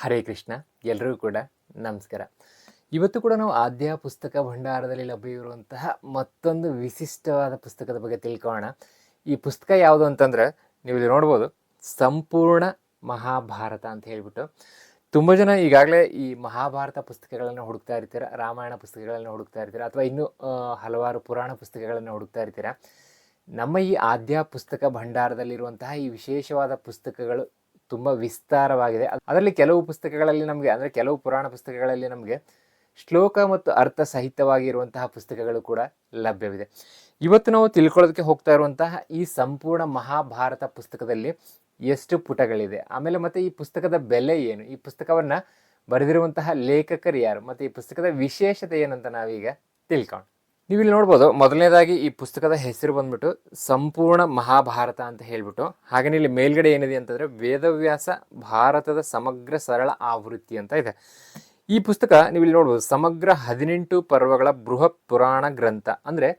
ಹರೇ ಕೃಷ್ಣ ಎಲ್ಲರಿಗೂ ಕೂಡ ನಮಸ್ಕಾರ. ಇವತ್ತು ಕೂಡ ನಾವು ಆದ್ಯ ಪುಸ್ತಕ ಭಂಡಾರದಲ್ಲಿ ಲಭ್ಯವಿರುವಂತಹ ಮತ್ತೊಂದು ವಿಶಿಷ್ಟವಾದ ಪುಸ್ತಕದ ಬಗ್ಗೆ ತಿಳ್ಕೊಳ್ಳೋಣ. ಈ ಪುಸ್ತಕ ಯಾವುದು ಅಂತಂದ್ರೆ ನೀವು ಇಲ್ಲಿ ನೋಡ್ಬೋದು, ಸಂಪೂರ್ಣ ಮಹಾಭಾರತ ಅಂತ ಹೇಳಿಬಿಟ್ಟು. ತುಂಬ ಜನ ಈಗಾಗಲೇ ಈ ಮಹಾಭಾರತ ಪುಸ್ತಕಗಳನ್ನು ಹುಡುಕ್ತಾ ಇರ್ತೀರ, ರಾಮಾಯಣ ಪುಸ್ತಕಗಳನ್ನು ಹುಡುಕ್ತಾ ಇರ್ತೀರ, ಅಥವಾ ಇನ್ನೂ ಹಲವಾರು ಪುರಾಣ ಪುಸ್ತಕಗಳನ್ನು ಹುಡುಕ್ತಾ ಇರ್ತೀರ. ನಮ್ಮ ಈ ಆದ್ಯ ಪುಸ್ತಕ ಭಂಡಾರದಲ್ಲಿರುವಂತಹ ಈ ವಿಶೇಷವಾದ ಪುಸ್ತಕಗಳು ತುಂಬ ವಿಸ್ತಾರವಾಗಿದೆ. ಅದರಲ್ಲಿ ಕೆಲವು ಪುಸ್ತಕಗಳಲ್ಲಿ ನಮಗೆ, ಅಂದರೆ ಕೆಲವು ಪುರಾಣ ಪುಸ್ತಕಗಳಲ್ಲಿ ನಮಗೆ ಶ್ಲೋಕ ಮತ್ತು ಅರ್ಥ ಸಹಿತವಾಗಿರುವಂತಹ ಪುಸ್ತಕಗಳು ಕೂಡ ಲಭ್ಯವಿದೆ. ಇವತ್ತು ನಾವು ತಿಳ್ಕೊಳ್ಳೋದಕ್ಕೆ ಹೋಗ್ತಾ ಇರುವಂತಹ ಈ ಸಂಪೂರ್ಣ ಮಹಾಭಾರತ ಪುಸ್ತಕದಲ್ಲಿ ಎಷ್ಟು ಪುಟಗಳಿದೆ. ಆಮೇಲೆ ಮತ್ತೆ ಈ ಪುಸ್ತಕದ ಬೆಲೆ ಏನು? ಈ ಪುಸ್ತಕವನ್ನು ಬರೆದಿರುವಂತಹ ಲೇಖಕರು ಯಾರು? ಮತ್ತು ಈ ಪುಸ್ತಕದ ವಿಶೇಷತೆ ಏನಂತ ನಾವೀಗ ತಿಳ್ಕೊಂಡು ನೀವು ಇಲ್ಲಿ ನೋಡ್ಬೋದು ಮೊದಲನೇದಾಗಿ ಈ ಪುಸ್ತಕದ ಹೆಸರು ಬಂದ್ಬಿಟ್ಟು ಸಂಪೂರ್ಣ ಮಹಾಭಾರತ ಅಂತ ಹೇಳ್ಬಿಟ್ಟು ಹಾಗೆ ಇಲ್ಲಿ ಮೇಲ್ಗಡೆ ಏನಿದೆ ಅಂತಂದರೆ ವೇದವ್ಯಾಸ ಭಾರತದ ಸಮಗ್ರ ಸರಳ ಆವೃತ್ತಿ ಅಂತ ಇದೆ. ಈ ಪುಸ್ತಕ ನೀವು ಇಲ್ಲಿ ನೋಡ್ಬೋದು ಸಮಗ್ರ ಹದಿನೆಂಟು ಪರ್ವಗಳ ಬೃಹತ್ ಪುರಾಣ ಗ್ರಂಥ. ಅಂದ್ರೆ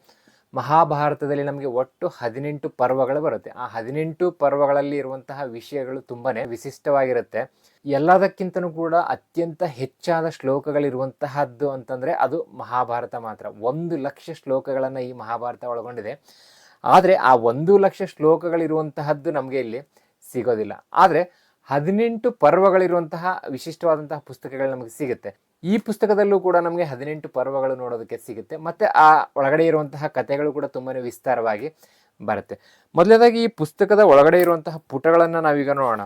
ಮಹಾಭಾರತದಲ್ಲಿ ನಮಗೆ ಒಟ್ಟು ಹದಿನೆಂಟು ಪರ್ವಗಳು ಬರುತ್ತೆ. ಆ ಹದಿನೆಂಟು ಪರ್ವಗಳಲ್ಲಿ ಇರುವಂತಹ ವಿಷಯಗಳು ತುಂಬಾ ವಿಶಿಷ್ಟವಾಗಿರುತ್ತೆ. ಎಲ್ಲದಕ್ಕಿಂತನೂ ಕೂಡ ಅತ್ಯಂತ ಹೆಚ್ಚಾದ ಶ್ಲೋಕಗಳಿರುವಂತಹದ್ದು ಅಂತಂದರೆ ಅದು ಮಹಾಭಾರತ ಮಾತ್ರ. ಒಂದು ಲಕ್ಷ ಶ್ಲೋಕಗಳನ್ನು ಈ ಮಹಾಭಾರತ ಒಳಗೊಂಡಿದೆ. ಆದರೆ ಆ ಒಂದು ಲಕ್ಷ ಶ್ಲೋಕಗಳಿರುವಂತಹದ್ದು ನಮಗೆ ಇಲ್ಲಿ ಸಿಗೋದಿಲ್ಲ. ಆದರೆ ಹದಿನೆಂಟು ಪರ್ವಗಳಿರುವಂತಹ ವಿಶಿಷ್ಟವಾದಂತಹ ಪುಸ್ತಕಗಳು ನಮಗೆ ಸಿಗುತ್ತೆ. ಈ ಪುಸ್ತಕದಲ್ಲೂ ಕೂಡ ನಮಗೆ ಹದಿನೆಂಟು ಪರ್ವಗಳು ನೋಡೋದಕ್ಕೆ ಸಿಗುತ್ತೆ. ಮತ್ತೆ ಆ ಒಳಗಡೆ ಇರುವಂತಹ ಕಥೆಗಳು ಕೂಡ ತುಂಬಾ ವಿಸ್ತಾರವಾಗಿ ಬರುತ್ತೆ. ಮೊದಲನೇದಾಗಿ ಈ ಪುಸ್ತಕದ ಒಳಗಡೆ ಇರುವಂತಹ ಪುಟಗಳನ್ನು ನಾವೀಗ ನೋಡೋಣ.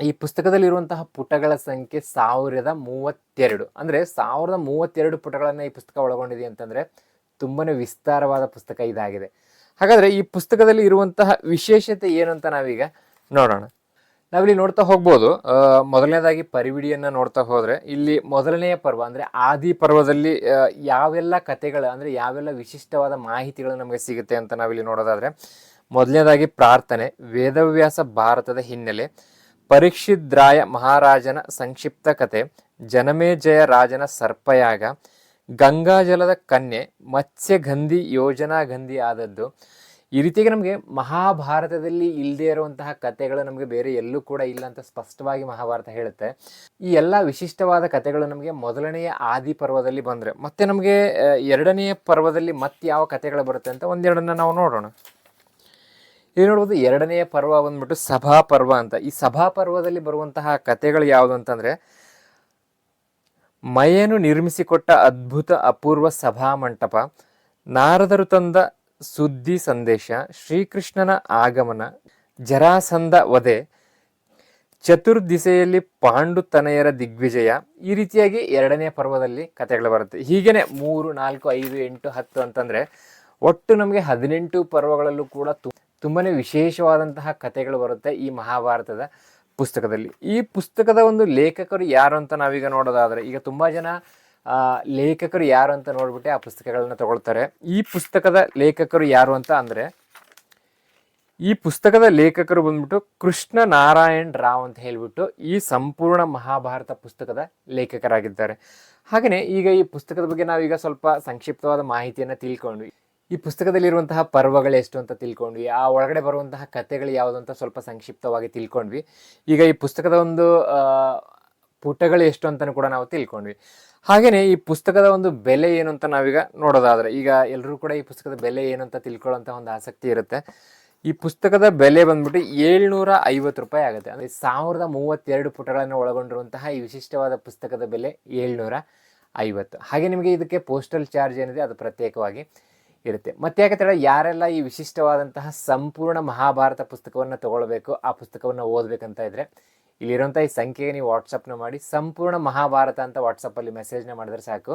ಈ ಪುಸ್ತಕದಲ್ಲಿರುವಂತಹ ಪುಟಗಳ ಸಂಖ್ಯೆ ಸಾವಿರದ ಮೂವತ್ತೆರಡು. ಅಂದರೆ ಸಾವಿರದ ಮೂವತ್ತೆರಡು ಪುಟಗಳನ್ನು ಈ ಪುಸ್ತಕ ಒಳಗೊಂಡಿದೆ ಅಂತಂದರೆ ತುಂಬಾ ವಿಸ್ತಾರವಾದ ಪುಸ್ತಕ ಇದಾಗಿದೆ. ಹಾಗಾದರೆ ಈ ಪುಸ್ತಕದಲ್ಲಿ ಇರುವಂತಹ ವಿಶೇಷತೆ ಏನು ಅಂತ ನಾವೀಗ ನೋಡೋಣ. ನಾವಿಲ್ಲಿ ನೋಡ್ತಾ ಹೋಗ್ಬೋದು. ಮೊದಲನೇದಾಗಿ ಪರಿವಿಡಿಯನ್ನು ನೋಡ್ತಾ ಹೋದರೆ ಇಲ್ಲಿ ಮೊದಲನೆಯ ಪರ್ವ ಅಂದ್ರೆ ಆದಿ ಪರ್ವದಲ್ಲಿ ಯಾವೆಲ್ಲ ಕಥೆಗಳು ಅಂದ್ರೆ ಯಾವೆಲ್ಲ ವಿಶಿಷ್ಟವಾದ ಮಾಹಿತಿಗಳು ನಮಗೆ ಸಿಗುತ್ತೆ ಅಂತ ನಾವಿಲ್ಲಿ ನೋಡೋದಾದ್ರೆ, ಮೊದಲನೇದಾಗಿ ಪ್ರಾರ್ಥನೆ, ವೇದವ್ಯಾಸ ಭಾರತದ ಹಿನ್ನೆಲೆ, ಪರೀಕ್ಷಿದ್ರಾಯ ಮಹಾರಾಜನ ಸಂಕ್ಷಿಪ್ತ ಕತೆ ಜನಮೇಜಯ ರಾಜನ ಸರ್ಪಯಾಗ, ಗಂಗಾಜಲದ ಕನ್ಯೆ, ಮತ್ಸ್ಯಗಂಧಿ ಯೋಜನಾ ಗಂಧಿ ಆದದ್ದು ಈ ರೀತಿಯಾಗಿ ನಮಗೆ ಮಹಾಭಾರತದಲ್ಲಿ ಇಲ್ಲದೆ ಇರುವಂತಹ ಕಥೆಗಳು ನಮಗೆ ಬೇರೆ ಎಲ್ಲೂ ಕೂಡ ಇಲ್ಲ ಅಂತ ಸ್ಪಷ್ಟವಾಗಿ ಮಹಾಭಾರತ ಹೇಳುತ್ತೆ. ಈ ಎಲ್ಲ ವಿಶಿಷ್ಟವಾದ ಕಥೆಗಳು ನಮಗೆ ಮೊದಲನೆಯ ಆದಿ ಪರ್ವದಲ್ಲಿ ಬಂದರೆ, ಮತ್ತೆ ನಮಗೆ ಎರಡನೆಯ ಪರ್ವದಲ್ಲಿ ಮತ್ತೆ ಯಾವ ಕಥೆಗಳು ಬರುತ್ತೆ ಅಂತ ಒಂದೆರಡನ್ನ ನಾವು ನೋಡೋಣ. ಇಲ್ಲಿ ನೋಡ್ಬೋದು, ಎರಡನೆಯ ಪರ್ವ ಬಂದ್ಬಿಟ್ಟು ಸಭಾ ಪರ್ವ ಅಂತ. ಈ ಸಭಾ ಪರ್ವದಲ್ಲಿ ಬರುವಂತಹ ಕಥೆಗಳು ಯಾವುದು ಅಂತಂದ್ರೆ ಮಯನು ನಿರ್ಮಿಸಿಕೊಟ್ಟ ಅದ್ಭುತ ಅಪೂರ್ವ ಸಭಾ ಮಂಟಪ, ನಾರದರು ತಂದ ಸುದ್ದಿ ಸಂದೇಶ, ಶ್ರೀಕೃಷ್ಣನ ಆಗಮನ, ಜರಾಸಂಧ ವಧೆ, ಚತುರ್ದಿಸೆಯಲ್ಲಿ ಪಾಂಡುತನಯರ ದಿಗ್ವಿಜಯ, ಈ ರೀತಿಯಾಗಿ ಎರಡನೇ ಪರ್ವದಲ್ಲಿ ಕಥೆಗಳು ಬರುತ್ತೆ. ಹೀಗೇನೆ ಮೂರು, ನಾಲ್ಕು, ಐದು, ಎಂಟು, ಹತ್ತು ಅಂತಂದ್ರೆ ಒಟ್ಟು ನಮಗೆ ಹದಿನೆಂಟು ಪರ್ವಗಳಲ್ಲೂ ಕೂಡ ತುಂಬಾನೇ ವಿಶೇಷವಾದಂತಹ ಕಥೆಗಳು ಬರುತ್ತೆ ಈ ಮಹಾಭಾರತದ ಪುಸ್ತಕದಲ್ಲಿ. ಈ ಪುಸ್ತಕದ ಒಂದು ಲೇಖಕರು ಯಾರು ಅಂತ ನಾವೀಗ ನೋಡೋದಾದ್ರೆ ಈಗ ತುಂಬಾ ಜನ ಲೇಖಕರು ಯಾರು ಅಂತ ನೋಡ್ಬಿಟ್ಟು ಆ ಪುಸ್ತಕಗಳನ್ನ ತಗೊಳ್ತಾರೆ. ಈ ಪುಸ್ತಕದ ಲೇಖಕರು ಯಾರು ಅಂತ ಅಂದ್ರೆ, ಈ ಪುಸ್ತಕದ ಲೇಖಕರು ಬಂದ್ಬಿಟ್ಟು ಕೃಷ್ಣ ನಾರಾಯಣ್ ರಾವ್ ಅಂತ ಹೇಳ್ಬಿಟ್ಟು ಈ ಸಂಪೂರ್ಣ ಮಹಾಭಾರತ ಪುಸ್ತಕದ ಲೇಖಕರಾಗಿದ್ದಾರೆ. ಹಾಗೆಯೇ ಈಗ ಈ ಪುಸ್ತಕದ ಬಗ್ಗೆ ನಾವೀಗ ಸ್ವಲ್ಪ ಸಂಕ್ಷಿಪ್ತವಾದ ಮಾಹಿತಿಯನ್ನು ತಿಳ್ಕೊಂಡ್ವಿ. ಈ ಪುಸ್ತಕದಲ್ಲಿರುವಂತಹ ಪರ್ವಗಳು ಎಷ್ಟು ಅಂತ ತಿಳ್ಕೊಂಡ್ವಿ. ಆ ಒಳಗಡೆ ಬರುವಂತಹ ಕಥೆಗಳು ಯಾವುದು ಅಂತ ಸ್ವಲ್ಪ ಸಂಕ್ಷಿಪ್ತವಾಗಿ ತಿಳ್ಕೊಂಡ್ವಿ. ಈಗ ಈ ಪುಸ್ತಕದ ಒಂದು ಪುಟಗಳು ಎಷ್ಟು ಅಂತಲೂ ಕೂಡ ನಾವು ತಿಳ್ಕೊಂಡ್ವಿ. ಹಾಗೆಯೇ ಈ ಪುಸ್ತಕದ ಒಂದು ಬೆಲೆ ಏನು ಅಂತ ನಾವೀಗ ನೋಡೋದಾದ್ರೆ, ಈಗ ಎಲ್ಲರೂ ಕೂಡ ಈ ಪುಸ್ತಕದ ಬೆಲೆ ಏನು ಅಂತ ತಿಳ್ಕೊಳ್ಳೋಂಥ ಒಂದು ಆಸಕ್ತಿ ಇರುತ್ತೆ. ಈ ಪುಸ್ತಕದ ಬೆಲೆ ಬಂದ್ಬಿಟ್ಟು ಏಳ್ನೂರ ಐವತ್ತು ರೂಪಾಯಿ ಆಗುತ್ತೆ. ಅಂದರೆ ಸಾವಿರದ ಮೂವತ್ತೆರಡು ಪುಟಗಳನ್ನು ಒಳಗೊಂಡಿರುವಂತಹ ಈ ವಿಶಿಷ್ಟವಾದ ಪುಸ್ತಕದ ಬೆಲೆ ಏಳ್ನೂರ ಐವತ್ತು. ಹಾಗೆ ನಿಮಗೆ ಇದಕ್ಕೆ ಪೋಸ್ಟಲ್ ಚಾರ್ಜ್ ಏನಿದೆ ಅದು ಪ್ರತ್ಯೇಕವಾಗಿ ಇರುತ್ತೆ. ಮತ್ತೆ ಯಾಕೆ ತಡ, ಯಾರೆಲ್ಲ ಈ ವಿಶಿಷ್ಟವಾದಂತಹ ಸಂಪೂರ್ಣ ಮಹಾಭಾರತ ಪುಸ್ತಕವನ್ನು ತಗೊಳ್ಬೇಕು, ಆ ಪುಸ್ತಕವನ್ನು ಓದಬೇಕಂತ ಇದ್ರೆ ಇಲ್ಲಿರುವಂಥ ಈ ಸಂಖ್ಯೆಗೆ ನೀವು ವಾಟ್ಸಪ್ನ ಮಾಡಿ, ಸಂಪೂರ್ಣ ಮಹಾಭಾರತ ಅಂತ ವಾಟ್ಸಪ್ಪಲ್ಲಿ ಮೆಸೇಜ್ನ ಮಾಡಿದ್ರೆ ಸಾಕು.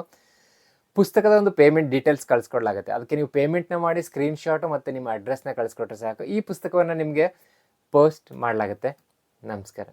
ಪುಸ್ತಕದ ಒಂದು ಪೇಮೆಂಟ್ ಡೀಟೇಲ್ಸ್ ಕಳಿಸ್ಕೊಡ್ಲಾಗುತ್ತೆ. ಅದಕ್ಕೆ ನೀವು ಪೇಮೆಂಟ್ನ ಮಾಡಿ ಸ್ಕ್ರೀನ್ಶಾಟು ಮತ್ತು ನಿಮ್ಮ ಅಡ್ರೆಸ್ನ ಕಳಿಸ್ಕೊಟ್ರೆ ಸಾಕು. ಈ ಪುಸ್ತಕವನ್ನು ನಿಮಗೆ ಪೋಸ್ಟ್ ಮಾಡಲಾಗುತ್ತೆ. ನಮಸ್ಕಾರ.